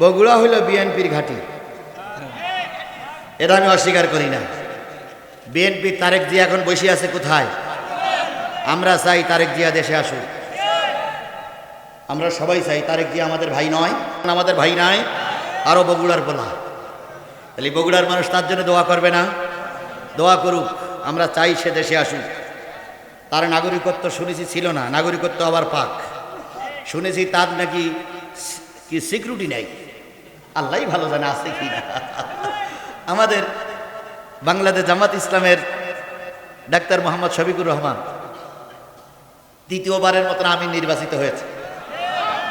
বগুড়া হইল বিএনপির ঘাঁটি। এটা আমি অস্বীকার করি না। বিএনপির তারেক জিয়া এখন বসে আছে কোথায়? আমরা চাই তারেক জিয়া দেশে আসুক। আমরা সবাই চাই তারেক জিয়া আমাদের ভাই নয়, আমাদের ভাই নাই আরও বগুড়ার বলা তাহলে বগুড়ার মানুষ তার জন্য দোয়া করবে না। দোয়া করুক, আমরা চাই সে দেশে আসুক। তার নাগরিকত্ব শুনেছি ছিল না, নাগরিকত্ব আবার পাক। শুনেছি তার নাকি কি সিকিউরিটি নেই। আল্লাহই ভালো জানে, আছে কি না? আমাদের বাংলাদেশ জামাত ইসলামের ডাক্তার মোহাম্মদ শফিকুর রহমান দ্বিতীয়বারের মতন আমি নির্বাচিত হয়েছে।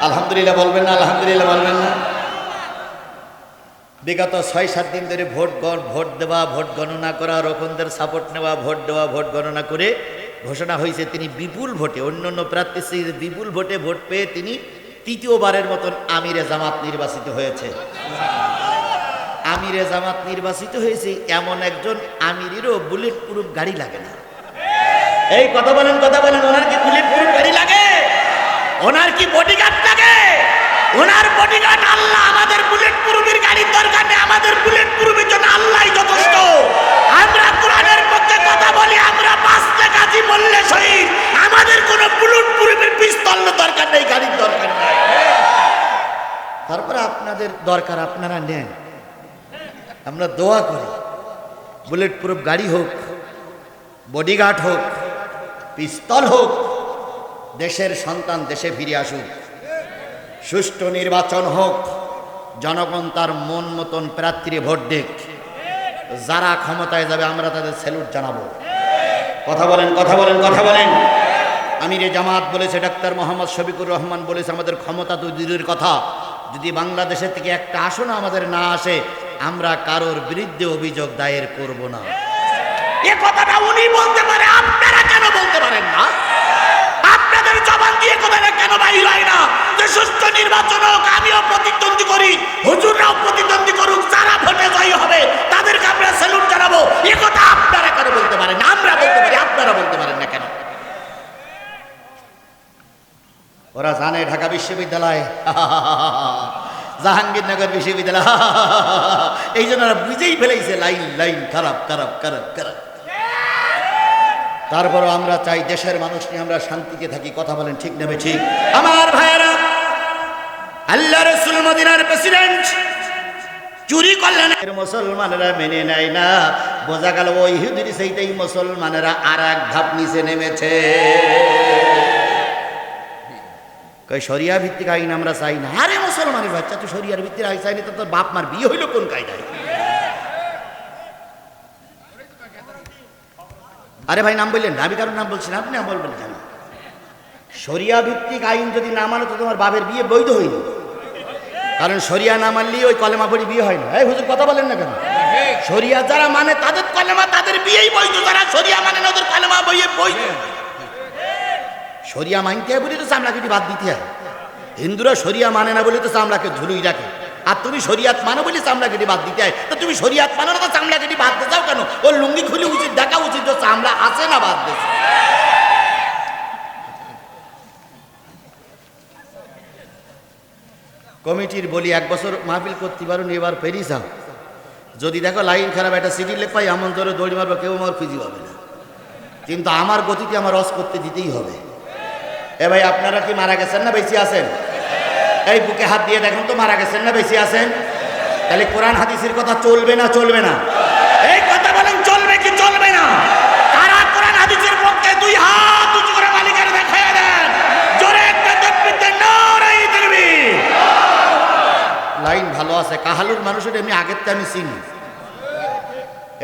আলহামদুলিল্লাহ বলবেন না, আলহামদুলিল্লাহ বলবেন না। বিগত ছয়, সাত দিন ধরে ভোট ভোট দেওয়া, ভোট গণনা করা রকমদের সাপোর্ট নেওয়া, ভোট দেওয়া, ভোট গণনা করে ঘোষণা হয়েছে তিনি বিপুল ভোটে অন্য অন্য প্রার্থী বিপুল ভোটে ভোট পেয়ে তিনি তৃতীয়বারের মতন আমিরে জামাত নির্বাচিত হয়েছে। আমিরে জামাত নির্বাচিত হয়েছে, এমন একজন আমিরেরও বুলেট প্রুফ গাড়ি লাগে না। এই কথা বলেন কথা বলেন, ওনার কি বুলেট প্রুফ গাড়ি লাগে? ওনার কি বডিগার্ড লাগে? ওনার বডিগার্ড আল্লাহ, আমাদের বুলেট প্রুফের গাড়ির দরকার নেই, আমাদের বুলেট প্রুফের জন্য আল্লাহই যথেষ্ট। আমরা কোরআনের পক্ষে কথা বলি, আমরা বাঁচতে কাজী বললে শহীদ। আমাদের কোনো বুলেট পিস্তল দরকার নেই, গাড়ির দরকার নেই। তারপরে আপনাদের দরকার, আপনারা নেন। আমরা দোয়া করি, বুলেট প্রুফ গাড়ি হোক, বডিগার্ড হোক, পিস্তল হোক, দেশের সন্তান দেশে ফিরে আসুক। সুষ্ঠু নির্বাচন হোক, জনগণ তার মন মতন প্রার্থীরে ভোট দেখ যারা ক্ষমতায় যাবে, আমরা তাদের স্যালুট জানাব। কথা বলেন কথা বলেন কথা বলেন। আমিরে জামাত বলেছে, ডাক্তার মোহাম্মদ শফিকুর রহমান বলেছে, আমাদের ক্ষমতা তো দূরের কথা। যদি বাংলাদেশের থেকে একটা আসন আমাদের না আসে, আমরা কারোর বিরুদ্ধে অভিযোগ দায়ের করব না। এ কথাটা উনি বলতে পারে, আপনারা কেন বলতে পারেন না? আপনাদের জবান দিয়ে কথাটা কেন বাইর হয় না? যে সুস্থ নির্বাচন হোক, আমিও প্রতিদ্বন্দ্বী করি, হুজুররাও প্রতিদ্বন্দ্বী করুক, যারা ভোটে জয়ী হবে, তাদেরকে আমরা স্যালুট জানাব। এ কথা আপনারা কেন বলতে পারেন? আমরা বলতে পারি, আপনারা বলতে পারেন না কেন? ওরা জানে ঢাকা বিশ্ববিদ্যালয়। জাহাঙ্গীরনগর বিশ্ববিদ্যালয়। এই জন্য ওরা বুঝেই ফেলেছে, লাইন লাইন, খারাপ খারাপ খারাপ খারাপ। তারপরও আমরা চাই দেশের মানুষ নিয়ে আমরা শান্তিতে থাকি, কথা বলেন ঠিক নেবে ঠিক আমার ভাইয়েরা, আল্লাহ রসুল মদিনার প্রেসিডেন্ট চুরি করলেন। মুসলমানেরা মেনে নেয় না। বোঝা গেল ওই হুদির সেইটাই মুসলমানেরা আর এক ধাপ নিচে নেমেছে। কই শরিয়া ভিত্তিক আইন আমরা চাই না। আরে মুসলমানের বাচ্চা তো শরিয়ার ভিত্তিক আইন চাইনি তো তোর বাপ মার বিয়ে হইল কোন কায়দায়? আরে ভাই, নাম বললেন না, আমি কারোর নাম বলছি না, আপনি বলবেন কেন? শরিয়া ভিত্তিক আইন যদি না মানো, তো তোমার বাপের বিয়ে বৈধ হয়নি কারণ শরিয়া না মানলেই ওই কলেমা পড়ি বিয়ে হয় না। এই হুজুর, কথা বলেন না কেন? শরিয়া যারা মানে তাদের কলেমা তাদের বিয়েই বৈধ। যারা শরিয়া মানে না ওদের কলেমা বইয়ে বৈধ। শরিয়া মানতে হয় বলে তো চামড়াকে বাদ দিতে হয়? হিন্দুরা শরিয়া মানে না বলে তো চামড়াকে ঝুলুই রাখে আর তুমি শরিয়াত মানো বলে চামড়া কেটে বাদ দিতে হয়? তো তুমি শরিয়াত মানো না তো চামড়া কেটে বাদ দিতে চাও কেন? ওর লুঙ্গি খুলে উচিত, দেখা উচিত তো চামড়া আছে না বাদ দিয়েছে। কমিটির বলি এক বছর মাহফিল করতে পারুন, এবার ফেরি যাও। যদি দেখো লাইন খারাপ, একটা সিটি লেখ পাই, এমন ধরে দৌড়ি মারবো, কেউ আমার খুঁজি পাবে না। কিন্তু আমার গতিতে আমার রস করতে দিতেই হবে। এ ভাই, আপনারা কি মারা গেছেন না বেশি আছেন? এই বুকে হাত দিয়ে দেখুন তো মারা গেছেন না বেশি আছেন? তাহলে কোরআন হাদিসের কথা চলবে না চলবে না? এই কথা বলেন, চলবে কি চলবে না? কারা কোরআন হাদিসের পক্ষে দুই হাত উঁচু করে মালিকের দেখায় দেন? জোরে একটা তকবীর নারাই তাকবীর লাইন ভালো আছে, কাহালুর মানুষের এমনি আগের তো আমি চিনি।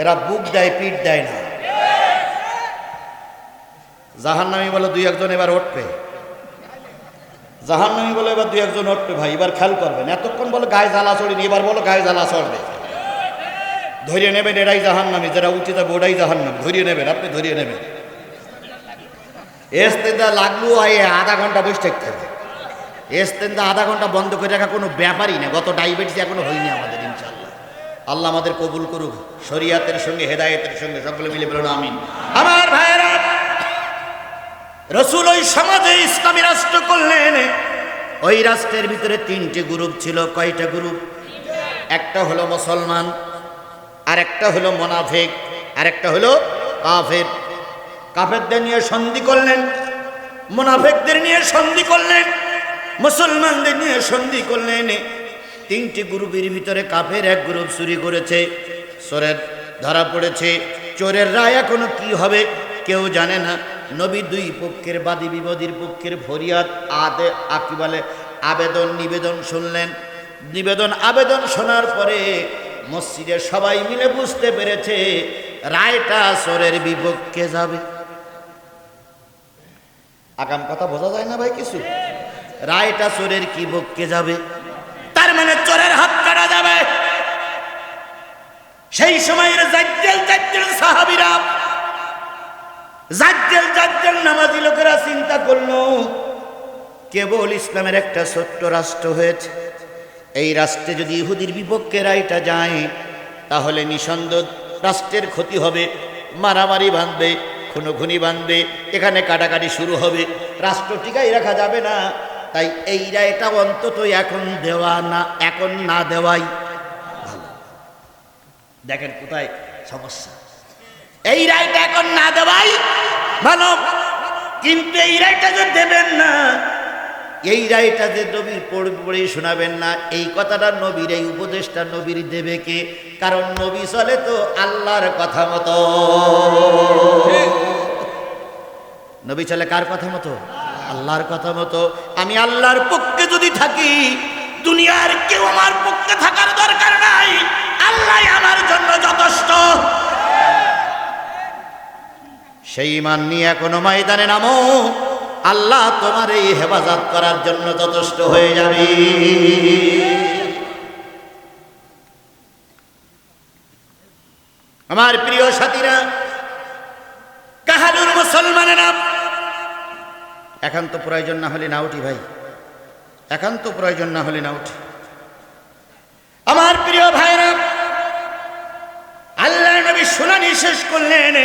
এরা বুক দেয়, পিঠ দেয় না। জাহান্নামি বলে দুই একজন এবার উঠবে। জাহান্নামি বলে এবার দুই একজন উঠবে ভাই, এবার খেয়াল করবেন, এতক্ষণ বলে গায়ে জ্বালা চড়িনি, এবার বলো গায়ে জ্বালা চড়বে। ধরিয়ে নেবেন এরাই জাহান্নামি যেটা উচিত হবে ওটাই জাহান্নামি, ধরিয়ে নেবেন, আপনি ধরিয়ে নেবেন। এস্তেদা লাগল আয় আধা ঘণ্টা বসে থাকতে হবে। এস্তেন্দা আধা ঘণ্টা বন্ধ করে রাখা কোনো ব্যাপারই না, গত ডায়াবেটিস এখনও হয়নি আমাদের ইনশাল্লাহ আল্লাহ আমাদের কবুল করুক, শরিয়াতের সঙ্গে, হেদায়েতের সঙ্গে, সকলে মিলে বলুন, আমিন। আমার ভাইয়েরা রসুল ওই সমাজে ইসলামী রাষ্ট্র করলেন। ওই রাষ্ট্রের ভিতরে তিনটে গ্রুপ ছিল। কয়টা গ্রুপ? একটা হলো মুসলমান আর একটা হলো মোনাফেক আর একটা হলো কাফের। কাফেরদের নিয়ে সন্ধি করলেন, মোনাফেকদের নিয়ে সন্ধি করলেন, মুসলমানদের নিয়ে সন্ধি করলেন। তিনটি গ্রুপের ভিতরে কাফের এক গ্রুপ চুরি করেছে, চোরের ধরা পড়েছে। চোরের রায় এখনও কি হবে, কেউ জানে না। নবী দুই পক্ষের বাদী বিবাদীর পক্ষের ফরিয়াদ আদে আকি বলে আবেদন, নিবেদন শুনলেন। নিবেদন, আবেদন শোনার পরে মসজিদে সবাই মিলে বুঝতে পেরেছে রায়টা চোরের বিপক্ষে যাবে। আগাম কথা বোঝা যায় না ভাই কিছু? রায়টা চোরের কি পক্ষে যাবে? তার মানে চোরের হাত কাটা যাবে। সেই সময়ের জাজ্জেল জাজ্জেল সাহাবিরা জাজ্জেল জাজ্জেল নামাজি লোকেরা চিন্তা করল, কেবল ইসলামের একটা ছোট্ট রাষ্ট্র হয়েছে। এই রাষ্ট্রে যদি ইহুদির বিপক্ষে রায়টা যায়, তাহলে নিঃসন্দ রাষ্ট্রের ক্ষতি হবে, মারামারি বাঁধবে, খুনোখুনি বাঁধবে, এখানে কাটাকাটি শুরু হবে, রাষ্ট্র টিকাই রাখা যাবে না। তাই এই রায়টা অন্তত এখন দেওয়া না, এখন না দেওয়াই ভালো। দেখেন কোথায় সমস্যা। এই রায়টা এখন না দেওয়াই ভালো। কিন্তু এই রায়টা যে দেবেন না, এই রায়টা যে নবীর পড়ে পড়ে শোনাবেন না, এই কথাটা নবীর, এই উপদেশটা নবীর দেবে কে? কারণ নবী চলে তো আল্লাহর কথা মতো। নবী চলে কার কথা মতো? আল্লাহর কথা মতো। আমি আল্লাহর পক্ষে যদি থাকি, দুনিয়ার কেউ আমার পক্ষে থাকার দরকার নাই। আল্লাহ আমার জন্য যথেষ্ট। সেই মান নিয়ে এখনও ময়দানে নামো। আল্লাহ তোমার এই হেফাজত করার জন্য যথেষ্ট হয়ে যাবে। আমার প্রিয় সাথীরা কাহালুর মুসলমানেরা, একান্ত প্রয়োজন না হলে না উঠি ভাই। একান্ত প্রয়োজন না হলে না উঠি। আমার প্রিয় ভাইরা আল্লাহ নবী শুনানি শেষ করলেন।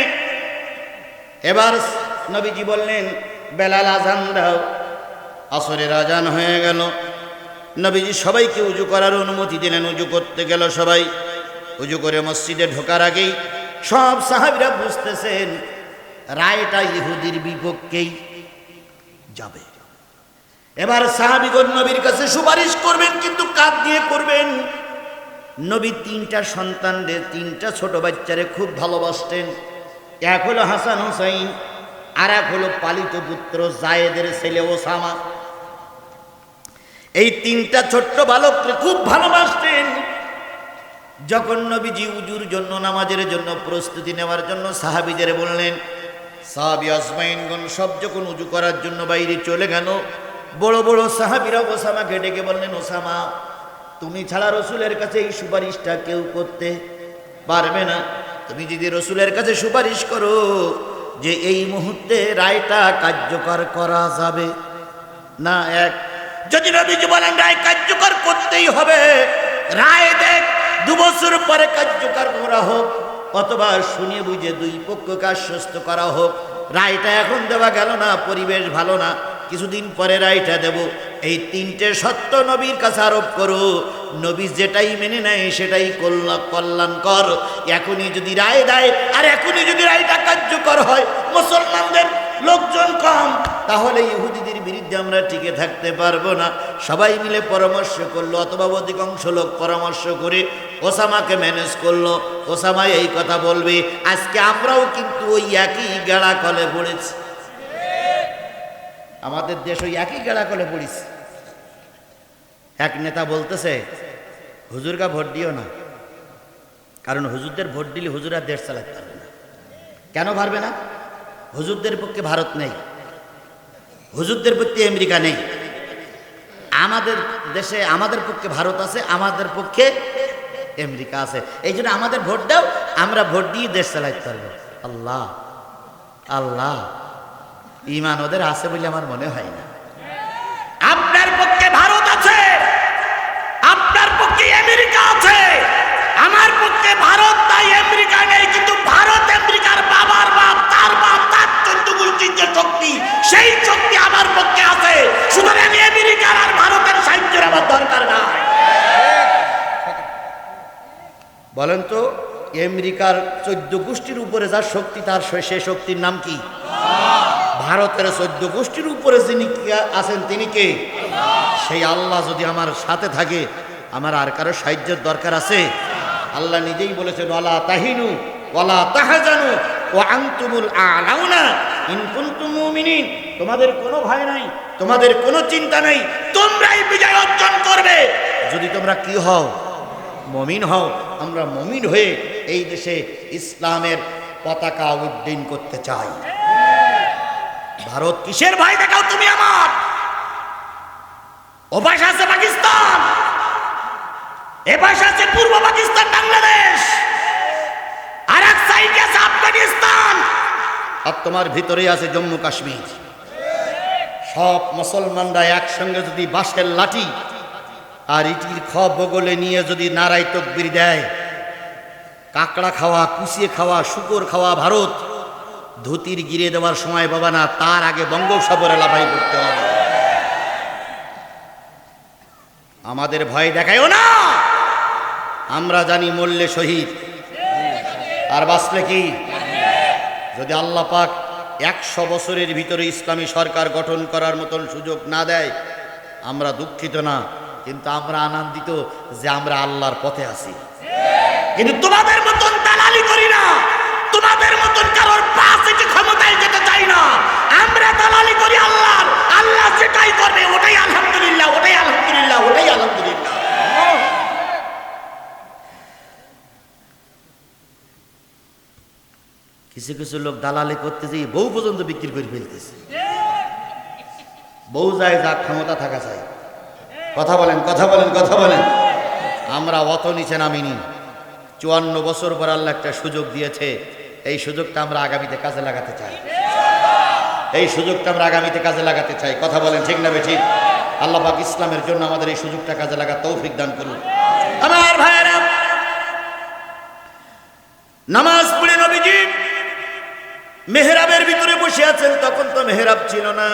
এবার নবীজি বললেন, বেলাল আজান দাও। আসরের আজান হয়ে গেল। নবীজি সবাইকে উজু করার অনুমতি দিলেন। উজু করতে গেল সবাই। উজু করে মসজিদে ঢোকার আগেই সব সাহাবিরা বুঝতেছেন, রায়টা ইহুদির বিপক্ষেই যাবে। এবার সাহাবিগণ নবীর কাছে সুপারিশ করবেন, কিন্তু কাজ দিয়ে করবেন। নবী তিনটা সন্তানদের, তিনটা ছোট বাচ্চারে খুব ভালোবাসতেন। এক হলো হাসান হুসাইন, আর এক হলো পালিত পুত্র জায়েদের ছেলে ওসামা। এই তিনটা ছোট্ট বালককে খুব ভালোবাসতেন। যখন নবীজি উজুর জন্য, নামাজের জন্য প্রস্তুতি নেওয়ার জন্য সাহাবিদের বললেন, সাহাবি আসমাইনগণ সব যখন উজু করার জন্য বাইরে চলে গেল, বড় বড় সাহাবিরা ওসামাকে ডেকে বললেন, ওসামা, তুমি ছাড়া রসুলের কাছে এই সুপারিশটা কেউ করতে পারবে না। তুমি যদি রসুলের কাছে সুপারিশ করো যে এই মুহূর্তে রায়টা কার্যকর করা যাবে। না, এক, যদি নবীজি বলেন রায় কার্যকর করতেই হবে, রায় দেখ, দু বছর পরে কার্যকর করা হোক, অথবা শুনে বুঝে দুই পক্ষকে আশ্বস্ত করা হোক, রায়টা এখন দেওয়া গেল না, পরিবেশ ভালো না। কিছুদিন পরে রায়টা দেব। এই তিনটে সত্য নবীর কাছে আরোপ করো। নবী যেটাই মেনে নেয় সেটাই কল্যাণ কল্যাণকর। এখনই যদি রায় দেয়, আর এখনই যদি রায়টা কার্যকর হয়, মুসলমানদের লোকজন কম, তাহলে ইহুদিদের বিরুদ্ধে আমরা টিকে থাকতে পারব না। সবাই মিলে পরামর্শ করল, অথবা অধিকাংশ লোক পরামর্শ করে ওসামাকে ম্যানেজ করল। ওসামা এই কথা বলবে, আজকে আমরাও কিন্তু ওই একই গেড়া কলে পড়েছি। আমাদের দেশ ওই একই গেড়া কলে পড়েছি। এক নেতা বলতেছে হুজুরকা ভোট দিও না। কারণ হুজুরদের ভোট দিলে হুজুরা দেশ চালাতে পারবে না। কেন পারবে না? হুজুরদের পক্ষে ভারত নেই। হুজুরদের পক্ষে আমেরিকা নেই। আমাদের দেশে আমাদের পক্ষে ভারত আছে, আমাদের পক্ষে আমেরিকা আছে। এই জন্য আমাদের ভোট দাও, আমরা ভোট দিয়ে দেশ চালাইতে পারব। আল্লাহ আল্লাহ। ইমান ওদের আছে বলে আমার মনে হয় না। আপনার পক্ষে ভারত আছে, আপনার পক্ষে আমেরিকা আছে, আমার পক্ষে ভারত তাই আমেরিকা নেই, কিন্তু ভারত আমেরিকার বাবার বাপ, তার বাপ, তার চন্দ্র যে শক্তি, সেই শক্তি আমার পক্ষে আছে। সুতরাং আমেরিকার আর ভারতের সাহায্যের আমার দরকার না বলেন তো, আমেরিকার চোদ্দ গোষ্ঠীর উপরে যার শক্তি, তার সে শক্তির নাম কি? ভারতের চোদ্দ গোষ্ঠীর উপরে যিনি আছেন, তিনি কে? সেই আল্লাহ যদি আমার সাথে থাকে, আমার আর কারও সাহায্যের দরকার আছে? আল্লাহ নিজেই বলেছেন, ওয়ালা তাহিনু, ওয়ালা তাহাজানু ও আনতুমুল আলাউনা, ইন কুনতুম মুমিনিন। তোমাদের কোনো ভয় নাই, তোমাদের কোনো চিন্তা নেই, তোমরাই বিজয় অর্জন করবে। যদি তোমরা কি হও, মমিন হও, আমরা মমিন হয়ে এই দেশে ইসলামের পতাকা উড্ডীন করতে চাই। ভারত কিসের ভাই দেখাও তুমি আমার? পাশে আছে পাকিস্তান। এ আছে পূর্ব পাকিস্তান, বাংলাদেশ। আর এক সাইডে আছে আফগানিস্তান। আর তোমার ভিতরে আছে জম্মু কাশ্মীর। সব মুসলমানরা একসঙ্গে যদি বাঁশের লাঠি আর ইটির খ বগলে নিয়ে যদি নারাই তকবির দেয়, কাকড়া খাওয়া, কুচিয়ে খাওয়া, শুকর খাওয়া ভারত ধুতির গিরে দেওয়ার সময়, বাবা না, তার আগে বঙ্গোপসাগরে লাফাই করতে হবে। আমাদের ভয় দেখায়ও না। আমরা জানি মরলে শহীদ। আর বাঁচলে কি? যদি আল্লাহ পাক একশো বছরের ভিতরে ইসলামী সরকার গঠন করার মতন সুযোগ না দেয়, আমরা দুঃখিত না, কিন্তু আমরা আনন্দিত যে আমরা আল্লাহর পথে আছি। কিন্তু তোমাদের মতন দালালি করি না। তোমাদের মতন কারোর পাশ থেকে ক্ষমতায় যেতে চাই না। আমরা দালালি করি আল্লাহর, আল্লাহ যেটাই করবে ওটাই আলহামদুলিল্লাহ ওটাই আলহামদুলিল্লাহ ওটাই আলহামদুলিল্লাহ। কিছু কিছু লোক দালালি করতে যেয়ে বউ পর্যন্ত বিক্রি করে ফেলতেছে। বউ যায় যা ক্ষমতা থাকা চাই। কথা বলেন কথা বলেন কথা বলেন। আমরা অত নিচে নামিনি। চুয়ান্ন বছর পর আল্লাহ একটা সুযোগ দিয়েছে। এই সুযোগটা আমরা আগামীতে কাজে লাগাতে চাই। এই সুযোগটা আমরা আগামীতে কাজে লাগাতে চাই। কথা বলেন ঠিক না বেঠিক? আল্লাহ পাক ইসলামের জন্য আমাদের এই সুযোগটা কাজে লাগা তৌফিক দান করুন। আমার ভাইয়েরা, নামাজ পড়ে নবীজি মেহরাবের ভিতরে বসে আছেন, তখন তো মেহরাব ছিল না।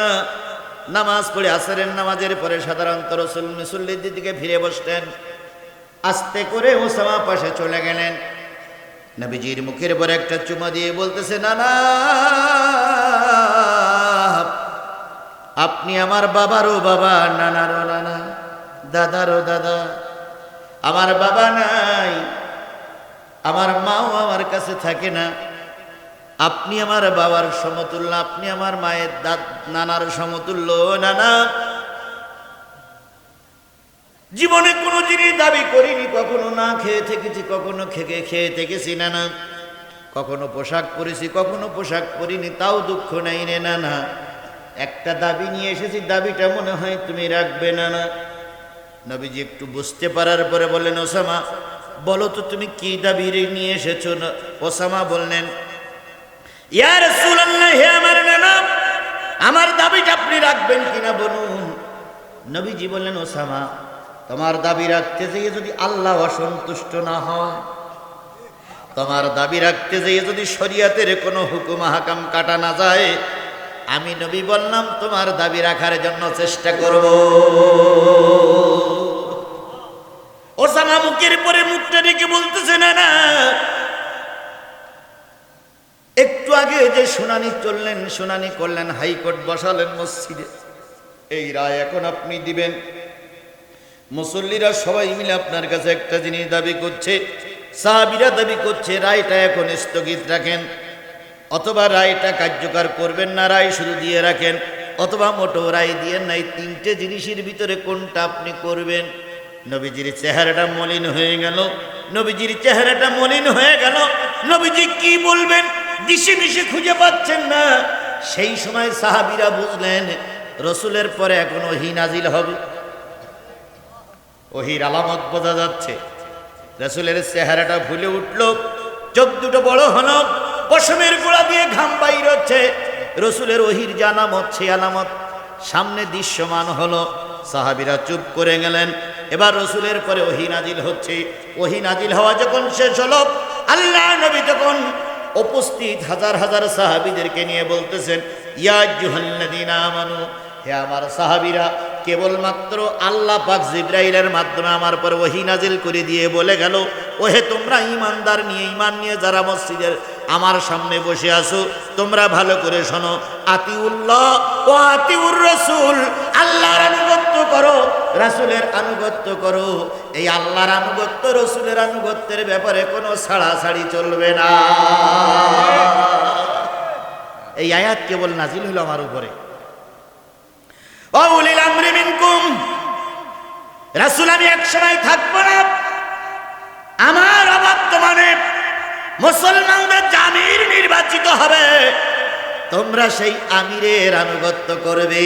নামাজ পড়ে আসরের নামাজের পরে সাধারণত রসুল মুসল্লির দিকে ফিরে বসতেন। আস্তে করে ওসামা পাশে চলে গেলেন। নবীজির মুখের পরে একটা চুমা দিয়ে বলতেছে না না আপনি আমার বাবারও বাবা, নানারও নানা, দাদারও দাদা, আমার বাবা নাই, আমার মাও আমার কাছে থাকে না, আপনি আমার বাবার সমতুল্য, আপনি আমার মায়ের দাদ, নানার সমতুল্য, নানা জীবনে কোনো জিনিস দাবি করিনি, কখনো না খেয়ে থেকেছি, কখনো খেকে খেয়ে থেকেছি না না কখনো পোশাক পরেছি, কখনো পোশাক পরিনি, তাও দুঃখ নেই রে না না একটা দাবি নিয়ে এসেছি, দাবিটা মনে হয় তুমি রাখবে না না নবীজি একটু বুঝতে পারার পরে বললেন, ওসামা, বলো তো তুমি কি দাবি নিয়ে এসেছ? না, ওসামা বললেন, ইয়া রাসূলুল্লাহ, হে আমার নানা, আমার দাবিটা আপনি রাখবেন কিনা বলুন? নবীজি বললেন, ওসামা তোমার দাবি রাখতে যেয়ে যদি আল্লাহ অসন্তুষ্ট না হয়, তোমার দাবি রাখতে যেয়ে যদি শরিয়াতের কোনো হুকুম হাকাম কাটা না যায়, আমি নবী বললাম, তোমার দাবি রাখার জন্য চেষ্টা করব। ওসামা মুখের পরে মুখটা রেখে বলতেছে, না না। একটু আগে যে শুনানি চললেন, শুনানি করলেন হাইকোর্ট বসালেন মসজিদে। এই রায় এখন আপনি দিবেন। মুসল্লিরা সবাই মিলে আপনার কাছে একটা জিনিস দাবি করছে, সাহাবিরা দাবি করছে, রায়টা এখন স্থগিত রাখেন। অথবা রায়টা কার্যকর করবেন না, রায় শুধু দিয়ে রাখেন, অথবা মোটো রায় দিয়ে নাই, তিনটে জিনিসের ভিতরে কোনটা আপনি করবেন? নবীজির চেহারাটা মলিন হয়ে গেল, নবীজির চেহারাটা মলিন হয়ে গেল, নবীজি কি বলবেন? দিশে মিশে খুঁজে পাচ্ছেন না। সেই সময় সাহাবিরা বুঝলেন, রসুলের পরে এখন ওহি নাজিল হবে। ওহির আলামত বোঝা যাচ্ছে। রসুলের চেহারাটা ভুলে উঠল, চোখ দুটো বড় হলো, পশমের গোড়া দিয়ে ঘাম বাইর হচ্ছে। রসুলের ওহির জানামত সে আলামত সামনে দৃশ্যমান হলো। সাহাবিরা চুপ করে গেলেন। এবার রসুলের পরে ওহি নাজিল হচ্ছে। ওহি নাজিল হওয়া যখন শেষ হলো, আল্লাহ নবী তখন উপস্থিত হাজার হাজার সাহাবিদেরকে নিয়ে বলতেছেন, ইয়া জুহাল্লাদিনা আমানু, হে আমার সাহাবিরা কেবলমাত্র আল্লাহ পাক জিব্রাইলের মাধ্যমে আমার পর ওহি নাজিল করে দিয়ে বলে গেল, ওহে, তোমরা ইমানদার নিয়ে ইমান নিয়ে যারা মসজিদের আমার সামনে বসে আছো, তোমরা ভালো করে শোনো, আতিউল্লাহ ও আতিউর রসুল, আল্লাহর আনুগত্য করো, রাসুলের আনুগত্য করো। এই আল্লাহর আনুগত্য, রসুলের আনুগত্যের ব্যাপারে কোনো ছাড়াছাড়ি চলবে না। এই আয়াত কেবল নাজিল হলো আমার উপরে। ও উলিল আমরি মিনকুম। রাসূল, আমি এক সময় থাকব না। আমার অবর্তমানে মুসলমানদের জামির নির্বাচিত হবে। তোমরা সেই আমিরের আনুগত্য করবে।